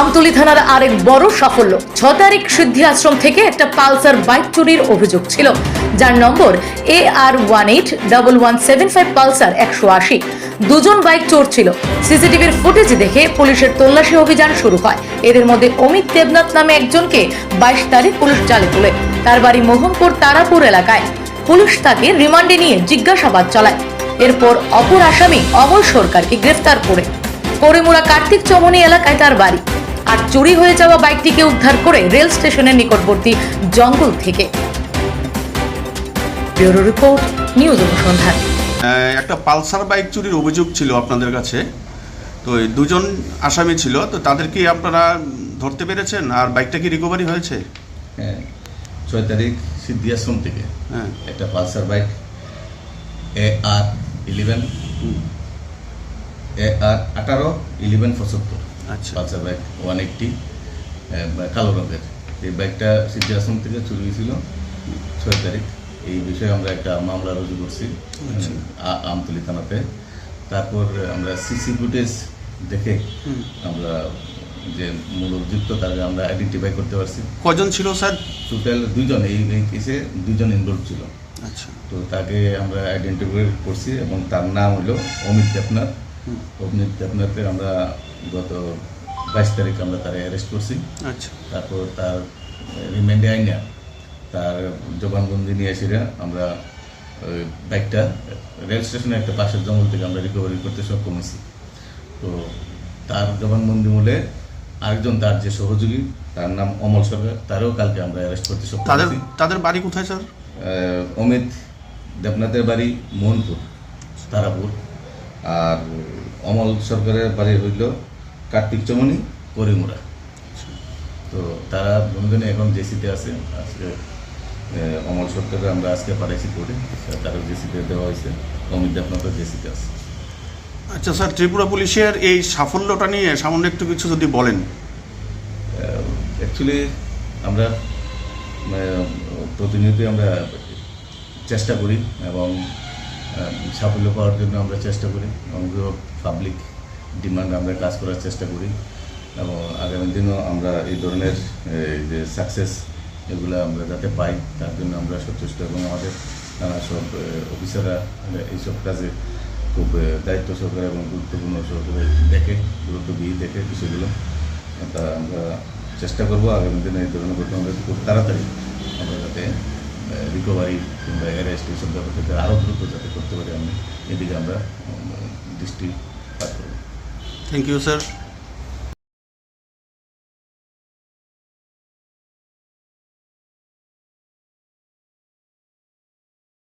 আমতলী থানার আরেক বড় সাফল্য। ছ তারিখ সিদ্ধি আশ্রম থেকে একটা পালসার বাইক চুরির অভিযোগ ছিল। যার নম্বর A R one eight double one seven five Pulsar একশো আশি। দুজন বাইক চোর ছিল। সিসিটিভির ফুটেজ দেখে পুলিশের তল্লাশি অভিযান শুরু হয়। এদের মধ্যে অমিত দেবনাথ নামে একজনকে বাইশ তারিখ পুলিশ জালে তোলে। তার বাড়ি মোহনপুর তারাপুর এলাকায়। পুলিশ তাকে রিমান্ডে নিয়ে জিজ্ঞাসাবাদ চালায়। এরপর অপর আসামি অমল সরকারকে গ্রেফতার করে। করিমুড়া কার্তিক চমনি এলাকায় তার বাড়ি। আর চুরি হয়ে যাওয়া বাইকটিকে উদ্ধার করে রেল স্টেশনের নিকটবর্তী জঙ্গল থেকে। ব্যুরো রিপোর্ট নিউজ অনুসন্ধান। একটা পালসার বাইক চুরির অভিযোগ ছিল আপনাদের কাছে। তো দুজন আসামি ছিল তো তাদেরকে আপনারা ধরতে পেরেছেন? আর বাইকটা কি রিকভারি হয়েছে? হ্যাঁ ছয় তারিখ সিদ্ধি আশ্রম থেকে হ্যাঁ। একটা Pulsar bike A R eleven hmm, A R আঠারো ইলেভেন পঁচাত্তর। পালসার বাইক ওয়ান এইটটি কালো রঙের। এই বাইকটা সিদ্ধি আশ্রম থেকে চুরি হয়েছিল ছয় তারিখ। এই বিষয়ে আমরা একটা মামলা রুজু করছি আচ্ছা। আমতলী থানাতে। তারপর আমরা সিসি ফুটেজ দেখে আমরা যে মূল অভিযুক্ত তাকে আমরা আইডেন্টিফাই করতে পারছি। কজন ছিল স্যার? টোটাল দুইজন এই এই কেসে দুইজন ইনভলভ ছিল। আচ্ছা। তো তাকে আমরা আইডেন্টিফাই করছি এবং তার নাম হলো অমিত দেবনাথ। অমিত আমরা গত বাইশ তারিখ আমরা তারে অ্যারেস্ট করছি। আচ্ছা। তারপর তার রিমান্ডে আইনা তার জবানবন্দি নিয়ে এসে আমরা বাইকটা রেল স্টেশনের একটা পাশের জঙ্গল থেকে আমরা রিকভারি করতে সক্ষম হয়েছি। তো তার জবানবন্দি মূলে আরেকজন তার যে সহযোগী তার নাম অমল সরকার তারও কালকে আমরা অ্যারেস্ট করতে সক্ষম তাদের তাদের বাড়ি কোথায় স্যার? অমিত দেবনাথের বাড়ি মোহনপুর তারাপুর। আর অমল সরকারের বাড়ি হইল কার্তিক চমনি করিমুরা। তো তারা দুজনে এখন জেসিতে আছে। আজকে অমল সরকারের আমরা আজকে পাঠাইছি করে তারও জেসিতে দেওয়া হয়েছে। অমিত দেবনাথও জেসিতে আছে। আচ্ছা স্যার ত্রিপুরা পুলিশের এই সাফল্যটা নিয়ে সামান্য একটু কিছু যদি বলেন। অ্যাকচুয়ালি আমরা প্রতিনিয়তই আমরা চেষ্টা করি এবং সাফল্য পাওয়ার জন্য আমরা চেষ্টা করি এবং পাবলিক ডিমান্ড আমরা কাজ করার চেষ্টা করি এবং আগামী দিনও আমরা এই ধরনের যে সাকসেস এগুলো আমরা যাতে পাই, তার জন্য আমরা সচেষ্ট এবং আমাদের নানা সব অফিসাররা এইসব কাজে খুব দায়িত্ব সহকারে এবং গুরুত্বপূর্ণ সহকারে দেখে গুরুত্ব দিয়ে দেখে বিষয়গুলো, তা আমরা চেষ্টা করব। আগামী দিনে এই ধরনের ঘটনা খুব তাড়াতাড়ি রিকভারি কিংবা অ্যারেস্ট এইসব ব্যাপার যাতে আরও দ্রুত যাতে করতে পারি আমি এদিকে আমরা দৃষ্টি পাঠ করব থ্যাংক ইউ স্যার